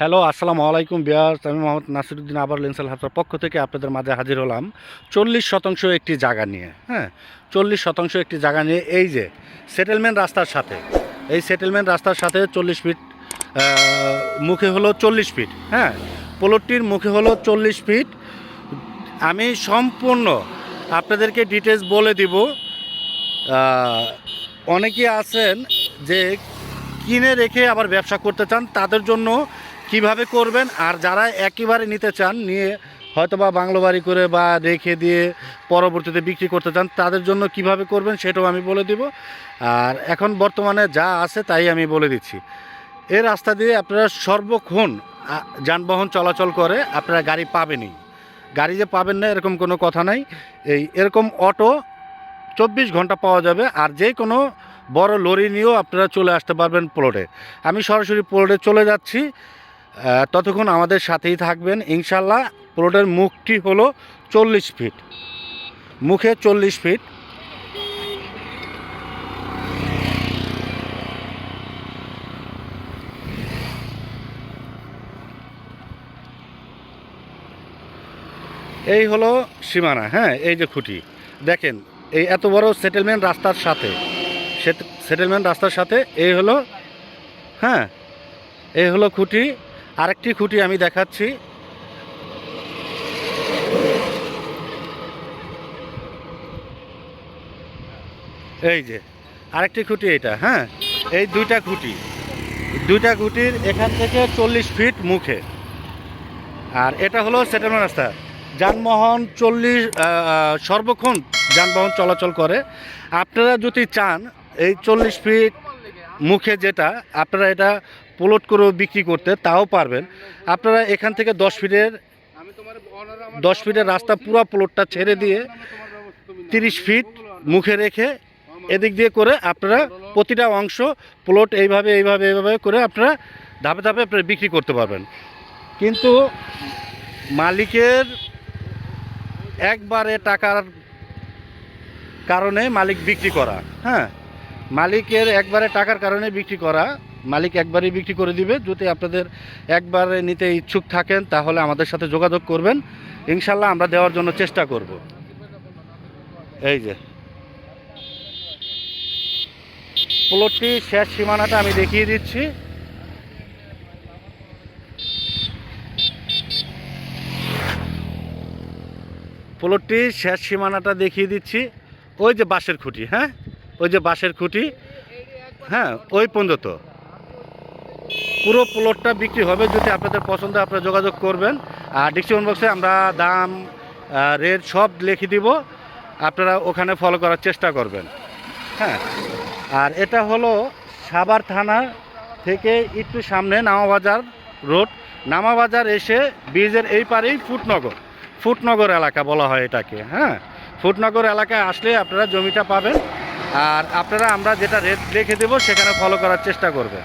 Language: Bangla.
হ্যালো, আসসালামু আলাইকুম বিয়ার আমি মোহাম্মদ নাসিরুদ্দিন আবার লেন্সাল হাসার পক্ষ থেকে আপনাদের মাঝে হাজির হলাম চল্লিশ শতাংশ একটি জায়গা নিয়ে হ্যাঁ? চল্লিশ শতাংশ একটি জায়গা নিয়ে এই যে সেটেলমেন্ট রাস্তার সাথে, এই সেটেলমেন্ট রাস্তার সাথে চল্লিশ ফিট মুখে হলো চল্লিশ ফিট হ্যাঁ? পোলটটির মুখে হলো চল্লিশ ফিট আমি সম্পূর্ণ আপনাদেরকে ডিটেলস বলে দিব। অনেকে আছেন যে কিনে রেখে আবার ব্যবসা করতে চান, তাদের জন্য কীভাবে করবেন? আর যারা একেবারে নিতে চান, নিয়ে হয়তো বা বাংলো বাড়ি করে বা রেখে দিয়ে পরবর্তীতে বিক্রি করতে চান, তাদের জন্য কীভাবে করবেন সেটাও আমি বলে দিব। আর এখন বর্তমানে যা আছে তাই আমি বলে দিচ্ছি। এই রাস্তা দিয়ে আপনারা সর্বক্ষণ যানবাহন চলাচল করে আপনারা গাড়ি পাবেনই। গাড়ি যে পাবেন না, এরকম কোনো কথা নাই। এই এরকম অটো চব্বিশ ঘণ্টা পাওয়া যাবে, আর যে কোনো বড় লরি নিয়েও আপনারা চলে আসতে পারবেন প্লটে আমি সরাসরি প্লটে চলে যাচ্ছি। ততক্ষণ আমাদের সাথেই থাকবেন। ইনশাল্লাহ প্লটের মুখটি হলো চল্লিশ ফিট। মুখে চল্লিশ ফিট। এই হলো সীমানা হ্যাঁ এই যে খুঁটি। দেখেন, এই এত বড় সেটেলমেন্ট রাস্তার সাথে সেটেলমেন্ট রাস্তার সাথে এই হলো হ্যাঁ এই হলো খুঁটি। আরেকটি খুঁটি আমি দেখাচ্ছি। এই যে, আরেকটি খুঁটি এটা হ্যাঁ? এই দুইটা খুঁটি। দুইটা খুঁটির এখান থেকে চল্লিশ ফিট মুখে। আর এটা হলো সেটেলমেন্ট রাস্তা। যানবাহন চল্লিশ সর্বক্ষণ যানবাহন চলাচল করে। আপনারা যদি চান, এই চল্লিশ ফিট মুখে যেটা, আপনারা এটা প্লট করেও বিক্রি করতে তাও পারবেন। আপনারা এখান থেকে দশ ফিটের দশ ফিটের রাস্তা পুরো প্লটটা ছেড়ে দিয়ে তিরিশ ফিট মুখে রেখে এদিক দিয়ে করে আপনারা প্রতিটা অংশ প্লট এইভাবে এইভাবে এইভাবে করে আপনারা ধাপে ধাপে বিক্রি করতে পারবেন। কিন্তু মালিকের একবারে টাকার কারণে মালিক বিক্রি করা হ্যাঁ? মালিকের একবারে টাকার কারণে বিক্রি করা মালিক একবারই বিক্রি করে দিবে। যদি আপনাদের একবারে নিতে ইচ্ছুক থাকেন, তাহলে আমাদের সাথে যোগাযোগ করবেন। ইনশাল্লাহ আমরা দেওয়ার জন্য চেষ্টা করব। এই যে। প্লটটি শেষ সীমানাটা আমি দেখিয়ে দিচ্ছি। প্লটটির শেষ সীমানাটা দেখিয়ে দিচ্ছি। ওই যে বাঁশের খুঁটি হ্যাঁ? ওই যে বাঁশের খুঁটি। হ্যাঁ ওই পর্যন্ত। পুরো প্লটটা বিক্রি হবে যদি আপনাদের পছন্দ আপনারা যোগাযোগ করবেন। আর ডিসক্রিপশন বক্সে আমরা দাম রেট সব লিখে দিব। আপনারা ওখানে ফলো করার চেষ্টা করবেন। হ্যাঁ। আর এটা হলো সাবার থানা থেকে একটু সামনে নামাবাজার রোড। নামাবাজার এসে ব্রিজের এই পারেই ফুটনগর। ফুটনগর এলাকা বলা হয় এটাকে হ্যাঁ। ফুটনগর এলাকায় আসলে আপনারা জমিটা পাবেন। আর আপনারা আমরা যেটা রেট রেখে দেবো, সেখানে ফলো করার চেষ্টা করবেন।